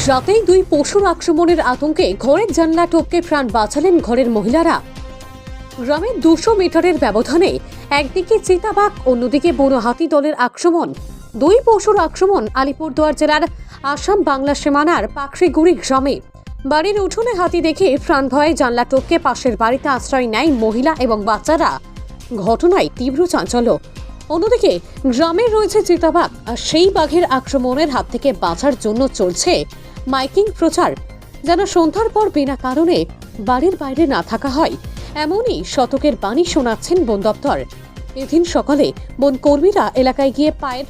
রাতেই দুই পশুর আক্রমণের আতঙ্কে ঘরের জানলা টপকে প্রাণ বাঁচালেন ঘরের মহিলারা। গ্রামের দুশো মিটারের ব্যবধানে একদিকে চিতাবাঘ, অন্যদিকে বড় হাতি দলের আক্রমণ। দুই পশুর আক্রমণ আলিপুরদুয়ার জেলার আসাম বাংলা সীমানার পাখরিগুড়ি গ্রামে। বাড়ির উঠোনে হাতি দেখে প্রাণ ভয়ে জানলা টপকে পাশের বাড়িতে আশ্রয় নেয় মহিলা এবং বাচ্চারা। ঘটনায় তীব্র চাঞ্চল্য। অন্যদিকে গ্রামে রয়েছে চিতাবাঘ, আর সেই বাঘের আক্রমণের হাত থেকে বাঁচার জন্য চলছে মাইকিং প্রচার যেন সন্ধ্যার পর বিনা কারণে বাড়ির বাইরে না থাকা হয়। এমনই শতকের বাণী শোনাচ্ছেন বন দপ্তর। এদিন সকালে বন কর্মীরা এলাকায় গিয়ে পায়ের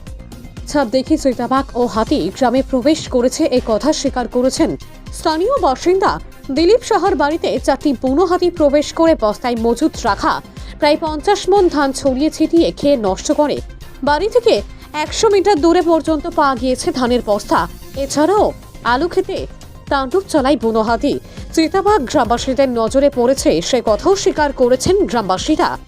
ছাপ দেখে চিতাবাঘ ও হাতি গ্রামে প্রবেশ করেছে এ কথা স্বীকার করেছেন। স্থানীয় বাসিন্দা দিলীপ সাহার বাড়িতে চারটি বুনো হাতি প্রবেশ করে বস্তায় মজুত রাখা প্রায় পঞ্চাশ মন ধান ছড়িয়ে ছিটিয়ে খেয়ে নষ্ট করে। বাড়ি থেকে একশো মিটার দূরে পর্যন্ত পাওয়া গিয়েছে ধানের বস্তা। এছাড়াও আলু খেতে। তাণ্ডব চালায় বুনো হাতি চিতাবাঘ গ্রামবাসীদের নজরে পড়েছে সে কথাও স্বীকার করেছেন গ্রামবাসীরা।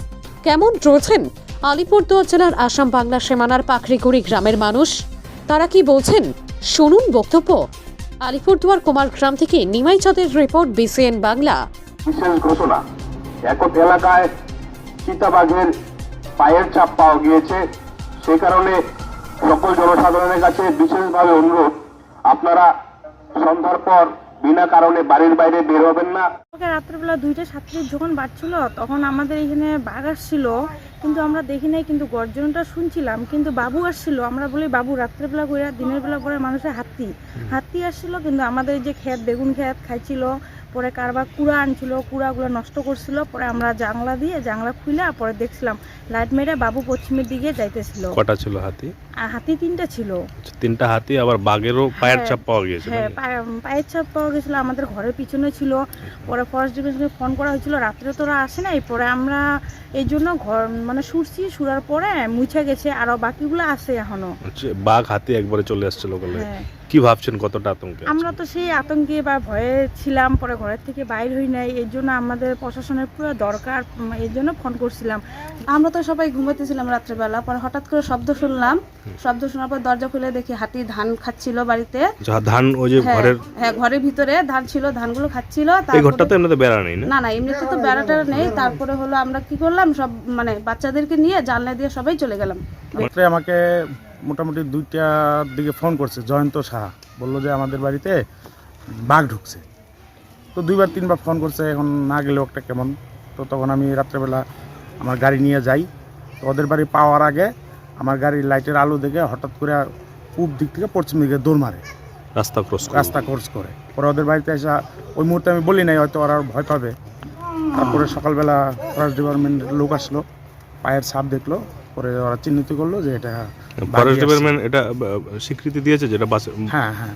কেমন রয়েছেন? আলিপুরদুয়ার জেলার আসাম বাংলা সীমানার পাখরিগুড়ি গ্রামের মানুষ। তারা কি বলছেন? শুনুন বক্তব্য। আলিপুরদুয়ার কুমার গ্রাম থেকে নিমাই চাঁদের রিপোর্ট, বিসিএন বাংলা। ঘোষণা। একট এলাকায় চিতাবাঘের পায়ের পাওয়া গিয়েছে। সে কারণে সকল জনসাধারণের কাছে বিশেষভাবে অনুরোধ, আপনারা সন্ধ্যার পর বিনা কারণে বাড়ির বাইরে বের হবেন না। রাত্রেবেলা দুইটা সাতত্রিশ যখন বাজছিল তখন আমাদের এখানে বাঘ আসছিল। কিন্তু আমরা দেখি নাই কিন্তু গর্জনটা শুনছিলাম। কিন্তু বাবু আসছিল। আমরা বলি বাবু রাত্রেবেলা করে দিনের বেলা করে মানুষের হাতি। হাতি আসছিল কিন্তু আমাদের এই যে খেত বেগুন খেত খাইছিল পরে কারবার কুড়া আনছিল কুড়াগুলো নষ্ট করছিল পরে আমরা জাংলা দিয়ে জাংলা খুলে পরে দেখছিলাম লাইট মেরে বাবু পশ্চিমের দিকে যাইতেছিল। কটা ছিল হাতি? আর হাতি তিনটা ছিল। আচ্ছা, তিনটা হাতি আবার বাঘেরও পায়ের হ্যাঁ, চাপ পাওয়া গিয়েছে হ্যাঁ পায়ের ছাপ পাওয়া গেছিল আমাদের ঘরের পিছনে ছিল। পরে ফরেস্ট ডিভিশনে ফোন করা হয়েছিল রাত্রে তো ওরা আসে নাই পরে আমরা এই জন্য ঘর মানে সুরছি সুরার পরে মুছে গেছে আরও বাকিগুলো আছে এখনও। আচ্ছা, বাঘ হাতি একবারে চলে আসছিল বলে হ্যাঁ। কি ভাবছেন কতটা আতঙ্কে আমরা তো সেই আতঙ্কে বা ভয়ে ছিলাম পরে ঘরের থেকে বাইর হই নাই এর জন্য আমাদের প্রশাসনের পুরো দরকার এই জন্য ফোন করছিলাম। আমরা তো সবাই ঘুমাতেছিলাম রাত্রেবেলা পরে হঠাৎ করে শব্দ শুনলাম। শব্দ শোনার পর দরজা খুলে দেখি হাতি ধান খাচ্ছিল বাড়িতে। যা ধান ওই যে হ্যাঁ, ঘরের হ্যাঁ ঘরের ভিতরে ধান ছিল ধানগুলো খাচ্ছিল এই তারপরে- ঘরটাতে এমনিতে বেড়া নেই না? না না এমনিতে তো বেড়াটা নেই। তারপরে হলো আমরা কি করলাম সব মানে বাচ্চাদেরকে নিয়ে জানলা দিয়ে সবাই চলে গেলাম। আমাকে মোটামুটি দুইটার দিকে ফোন করছে জয়ন্ত সাহা। বলল যে আমাদের বাড়িতে বাঘ ঢুকছে। তো দুইবার তিনবার ফোন করছে এখন না গেলে একটা কেমন। তো তখন আমি রাত্রেবেলা আমার গাড়ি নিয়ে যাই। তো ওদের বাড়ি পাওয়ার আগে আমার গাড়ির লাইটের আলো দেখে হঠাৎ করে পূব দিক থেকে পশ্চিম দিকে দৌড় মারে। রাস্তা ক্রস রাস্তা কোর্স করে। পরে ওদের বাড়িতে এসে ওই মুহূর্তে আমি বলি নাই হয়তো ওরা ভয় পাবে। তারপরে সকালবেলা ফরেস্ট ডিপার্টমেন্টের লোক আসলো পায়ের ছাপ দেখল পরে ওরা চিহ্নিত করল যে এটা ফরেস্ট। ডিপার্টমেন্ট এটা স্বীকৃতি দিয়েছে যেটা বাস হ্যাঁ হ্যাঁ